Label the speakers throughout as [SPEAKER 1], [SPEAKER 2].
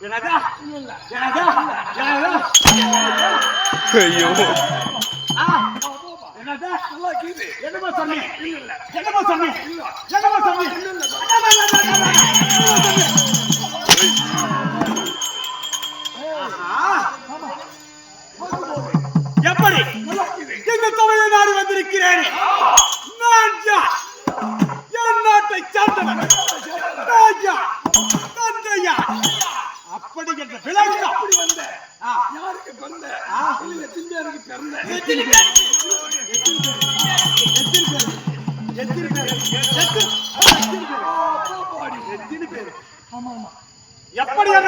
[SPEAKER 1] எனக்கா எனக்கா எனக்கா ஐயோ.
[SPEAKER 2] என்னமா சொன்னீங்க? என்னமா சொன்னீங்க? என்னமா சொன்னீங்க? அப்படி வந்த. யாருக்கு பிறந்த இல்ல எத்தனை பேருக்கு பிறந்த? எத்தனை பேர்? எத்தனை பேர்? எத்தனை பேர்? எப்படி அந்த விளக்கம்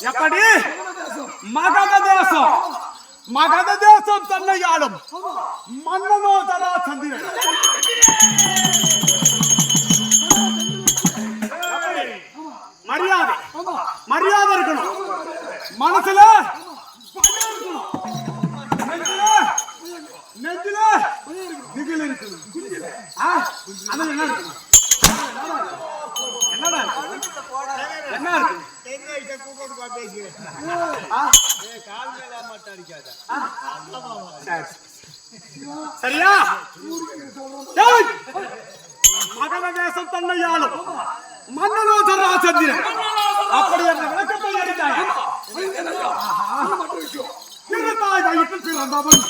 [SPEAKER 2] எப்படி? மகத தேசம். மகத தேசம் தன்னை ஆளும். மன்னனோ தரா சந்திரன். மரியாதை. மரியாதை இருக்கணும். மனசுல? பயம் இருக்கணும். நெஞ்சில? நெஞ்சில? திகில் இருக்கணும். ஆ, அதுல என்ன இருக்கு இருக்கு? என்ன இருக்கு ஆ? ஆ? சரி. சரியா டேய்! மகன தேசம் அப்படி விளக்கத்தை பிறந்தவன்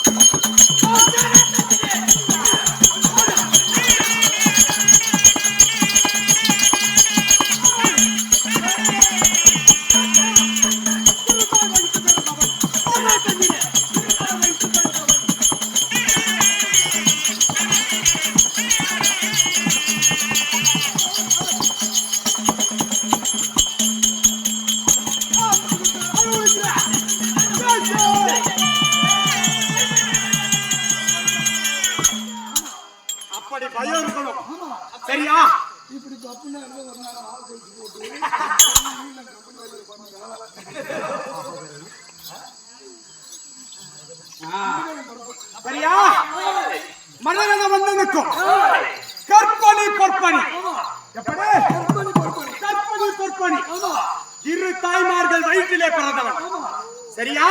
[SPEAKER 2] Thank you. மன்னனுக்கும் கற்பனை பொற்பனை எப்படி?
[SPEAKER 3] கற்பனை கற்பனை.
[SPEAKER 2] கற்பனை இரு தாய்மார்கள் வயிற்றிலே பிறந்தவன். சரியா?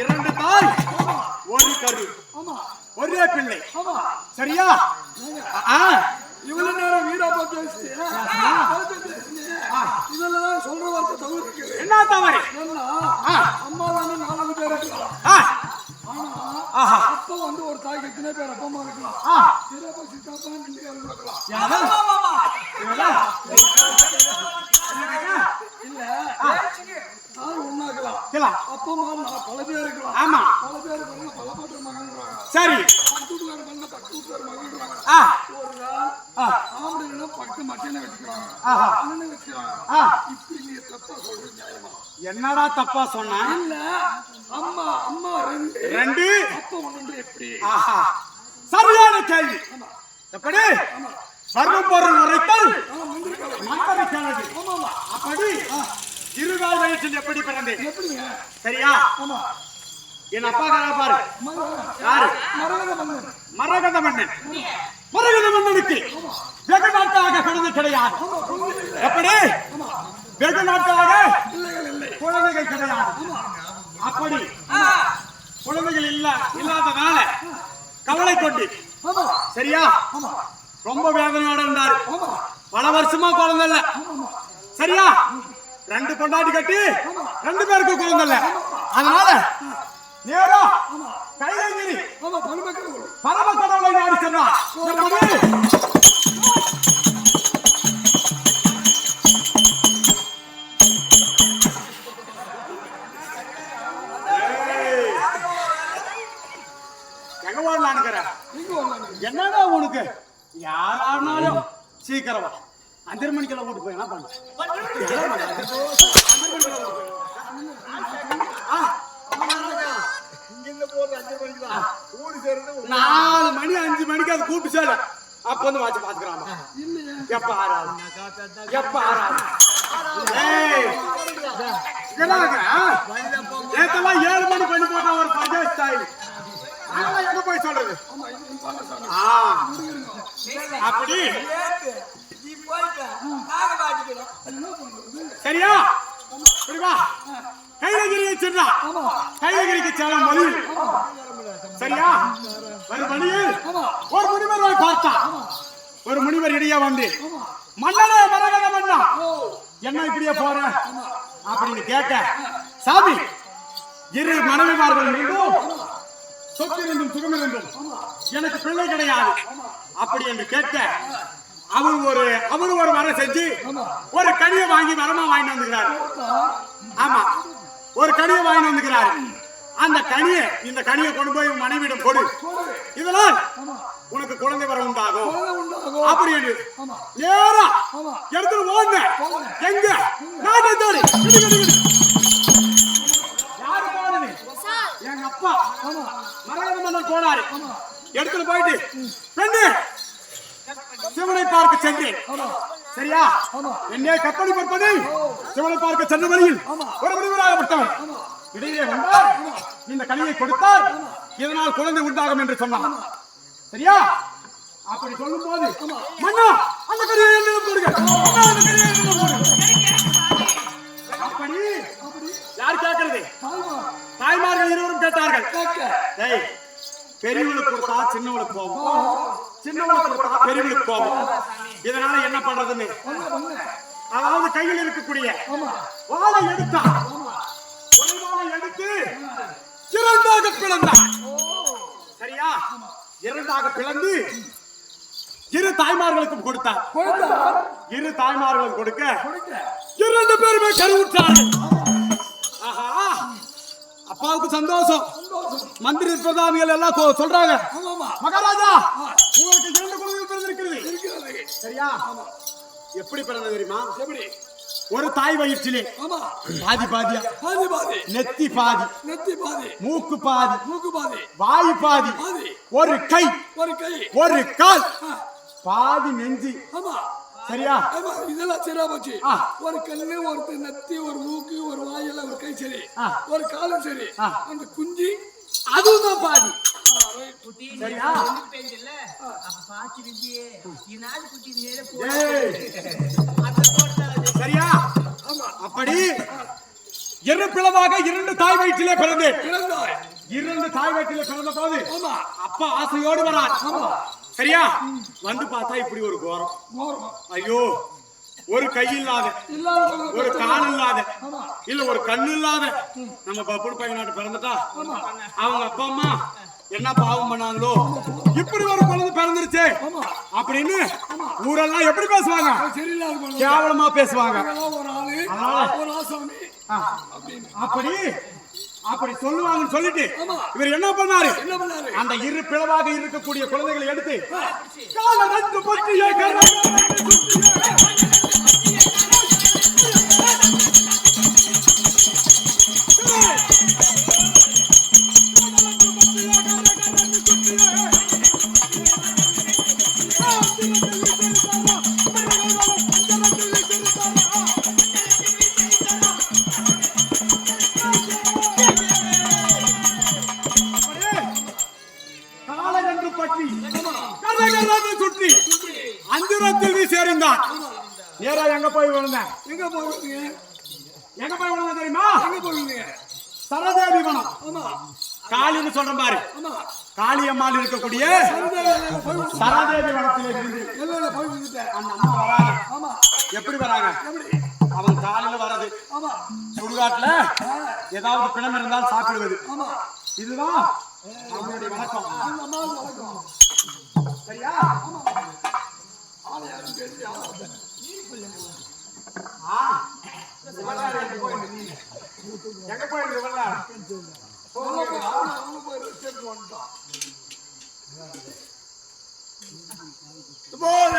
[SPEAKER 2] இரண்டு தாய் ஒரு கரு. ஒரே பிள்ளை. சரியா?
[SPEAKER 3] இவ்வளவு நேரம் வீராப்பா பேசிட்டு இதெல்லாம் சொல்ற வார்த்தை இருக்கு
[SPEAKER 2] என்ன தவறு?
[SPEAKER 3] அம்மா தானே நாலு பேர் அப்பா வந்து ஒரு தாய்க்கு எத்தனை பேர் அப்பா அம்மா இருக்கலாம். சிறப்பா சித்தாப்பா ரெண்டு பேர் இருக்கலாம்? இல்ல தாய் ஒண்ணாக்கலாம் பல பேர் இருக்கலாம்.
[SPEAKER 2] ஆமா.
[SPEAKER 3] பல பேர் இருக்காங்க பல பேர் மகன்றாங்க
[SPEAKER 2] சரி.
[SPEAKER 3] பத்து வீட்டுக்கார பண்ண பத்து வீட்டுக்கார மகன்றாங்க. ஒரு நாள்
[SPEAKER 2] ஆ,
[SPEAKER 3] ஆம்பளைன்னா பத்து மட்டனை வச்சுக்கிறாங்க.
[SPEAKER 2] ஆஹா.
[SPEAKER 3] அண்ணனை வச்சுக்கிறாங்க. இப்படி நீ தப்பா சொல்றது நியாயமா?
[SPEAKER 2] என்னடா தப்பா சொன்ன
[SPEAKER 3] இல்ல. ரெண்டு. எப்படி?
[SPEAKER 2] ஆஹா. சரியான கேள்வி. எப்படி? வரும் பொருள் உரைத்தல் அப்படி. இருகால் வயசில் எப்படி பிறந்தேன் சரியா? என் அப்பா காரா பாரு. யாரு?
[SPEAKER 3] மரகத மன்னன்.
[SPEAKER 2] மரகத மன்னன் மரகத மன்னனுக்கு வெகு நாட்டாக குழந்தை கிடையாது. எப்படி? வெகு நாட்டாக குழந்தைகள் கிடையாது. அப்படி. குழந்தைகள் இல்ல இல்லாதனால கவலை கொண்டு சரியா? ரொம்ப வேதனையோட இருந்தாரு. பல வருஷமா குழந்தை இல்ல. சரியா? ரெண்டு பொண்டாட்டி கட்டி ரெண்டு பேருக்கு குழந்தை இல்ல. அதனால நேரம் கைலங்கிரி
[SPEAKER 3] ஆமா பணமக்கள்
[SPEAKER 2] பரம கடவுளை நாடி கூப்பிட்டு அப்ப வந்து வாட்சி பாத்துக்கிறான்
[SPEAKER 3] இல்லையே
[SPEAKER 2] எப்ப ஆறாது எப்ப ஆறாது? நேத்தெல்லாம் ஏழு மணி பண்ணி போட்டா ஒரு பஞ்சாயத்து அதெல்லாம் எங்க போய் சொல்றது? அப்படி. சரியா? கைலகிரியை சென்றா கைலகிரிக்கு செல்ல மொழி. சரியா? ஒரு முனிவர் பார்த்தா ஒரு முனிவர் இடையே வந்து மன்னனே மரகத மன்னா என்ன இப்படியே போற? அப்படின்னு கேட்க சாமி இரு மனைவிமார்கள் இருந்தும் சொத்து இருந்தும் சுகம் இருந்தும் எனக்கு பிள்ளை கிடையாது. அப்படி என்று கேட்க அவர் ஒரு அவர் ஒரு மரம் செஞ்சு ஒரு கனியை வாங்கி மரமா வாங்கிட்டு வந்துக்கிறார் ஆமா ஒரு கனியை வாங்கிட்டு வந்துக்கிறார் அந்த கனியை இந்த கனியை கொண்டு போய் மனைவியிடம் கொடு. இதனால் உனக்கு குழந்தை வர உண்டாகும். அப்படி என்று
[SPEAKER 3] ஆமா.
[SPEAKER 2] நேரா
[SPEAKER 3] ஆமா.
[SPEAKER 2] எடுத்துட்டு ஓடுன எங்க? நாட்டை தேடி. யாரு போனது எங்க அப்பா. மரகத மன்னர் போனாரு எடுத்துட்டு போயிட்டு பெண்ணு சிவனை பார்க்க சென்றேன். சரியா? என்னே கப்பலி பார்ப்பது சிவனை பார்க்க சென்ற வழியில் ஒரு முடிவராகப்பட்டவன் இடையே வந்தார் இந்த கனியை கொடுத்தார் இதனால் குழந்தை உண்டாகும் என்று சொன்னான். சரியா? அப்படி சொல்லும் போது மன்னா அந்த கனியை என்ன போடுங்க. அந்த கனியை போடுங்க. அப்படி யார் கேட்கறது?
[SPEAKER 3] தாய்மா.
[SPEAKER 2] தாய்மார்கள் இருவரும் கேட்டார்கள். பெரியவளுக்கு கொடுத்தா சின்னவளுக்கு போகும் சின்னவளுக்கு கொடுத்தா பெரியவளுக்கு போகும் இதனால என்ன பண்றதுன்னு? அதாவது கையில் இருக்கக்கூடிய வாழை எடுத்தா வாழை எடுத்து இரண்டாக பிளந்தான் சரியா? இரண்டாக பிளந்து இரு தாய்மார்களுக்கும் கொடுத்தார். இரு தாய்மார்களும் கொடுக்க இரண்டு பேருமே கருவுற்றார்கள். ஆஹா. அப்பாவுக்கு சந்தோஷம். மந்திரி பிரதானிகள் எல்லாம் சொல்றாங்க. மகாராஜா உங்களுக்கு இரண்டு குழந்தைகள் பிறந்திருக்கிறது. சரியா? எப்படி பிறந்தது தெரியுமா?
[SPEAKER 3] எப்படி?
[SPEAKER 2] ஒரு தாய் வயிற்றிலே.
[SPEAKER 3] ஆமா.
[SPEAKER 2] பாதி பாதியா?
[SPEAKER 3] பாதி பாதி.
[SPEAKER 2] நெத்தி பாதி.
[SPEAKER 3] நெத்தி பாதி.
[SPEAKER 2] மூக்கு பாதி.
[SPEAKER 3] மூக்கு பாதி.
[SPEAKER 2] வாய் பாதி.
[SPEAKER 3] பாதி.
[SPEAKER 2] ஒரு கை.
[SPEAKER 3] ஒரு கை.
[SPEAKER 2] ஒரு கால். பாதி நெஞ்சு.
[SPEAKER 3] ஆமா.
[SPEAKER 2] சரியா?
[SPEAKER 3] இதெல்லாம் சரியா போச்சு. ஒரு கண்ணு ஒரு நெத்தி ஒரு மூக்கு ஒரு வாயெல்லாம் ஒரு கை சரி. ஒரு காலம் சரி. அந்த குஞ்சு
[SPEAKER 2] அதுவும் தான் பாதி.
[SPEAKER 4] குட்டி
[SPEAKER 2] சரியா?
[SPEAKER 4] பெண்கள்ல அப்ப
[SPEAKER 2] சரியா? அப்படி இரு பிளவாக இரண்டு தாய் வயிற்றிலே பிறந்தேன் இரண்டு தாய் வயிற்றிலே பிறந்த போது அப்பா ஆசையோடு வரார். சரியா? வந்து பார்த்தா இப்படி ஒரு கோரம். ஐயோ ஒரு கை இல்லாத ஒரு கால் இல்லாத இல்ல ஒரு கண்ணு இல்லாத. நம்ம பப்புடு பையனாட்டு பிறந்துட்டா? அவங்க அப்பா அம்மா என்ன பாவம் பண்ணாங்களோ? இப்படி ஒரு குழந்தை பிறந்துருச்சு. அப்படின்னு ஊரெல்லாம் எப்படி பேசுவாங்க. கேவலமா பேசுவாங்க. அப்படி அப்படி சொல்லுவாங்கன்னு சொல்லிட்டு. இவர் என்ன பண்ணாரு?
[SPEAKER 3] என்ன பண்ணாரு?
[SPEAKER 2] அந்த இரு பிளவாக இருக்கக்கூடிய குழந்தைகளை எடுத்து கால நன்கு பற்றிய வீசி எறிந்தான் நேரா எங்க போய் விழுந்தேன்
[SPEAKER 3] எங்க போவீங்க
[SPEAKER 2] எங்க போய் விழுந்தேன் தெரியுமா?
[SPEAKER 3] எங்க போவீங்க
[SPEAKER 2] சரதேவி வனம்
[SPEAKER 3] ஆமா.
[SPEAKER 2] காளின்னு சொல்றேன் பாரு. காளியம்மாள் இருக்கக்கூடிய சரதேவி வனத்தில் இருந்து
[SPEAKER 3] போய் விட்டுட்டேன்
[SPEAKER 2] அந்த அம்மா வராங்க.
[SPEAKER 3] ஆமா.
[SPEAKER 2] எப்படி வராங்க?
[SPEAKER 3] எப்படி?
[SPEAKER 2] அவன் காலையில வர்றது.
[SPEAKER 3] ஆமா.
[SPEAKER 2] சுடுகாட்டுல ஏதாவது பிணம் இருந்தால் சாப்பிடுவது.
[SPEAKER 3] ஆமா.
[SPEAKER 2] இதுதான்
[SPEAKER 3] அம்மாவுக்கு வணக்கம்.
[SPEAKER 2] சரியா? எங்க போயிருக்கு? எங்க போயிருக்கு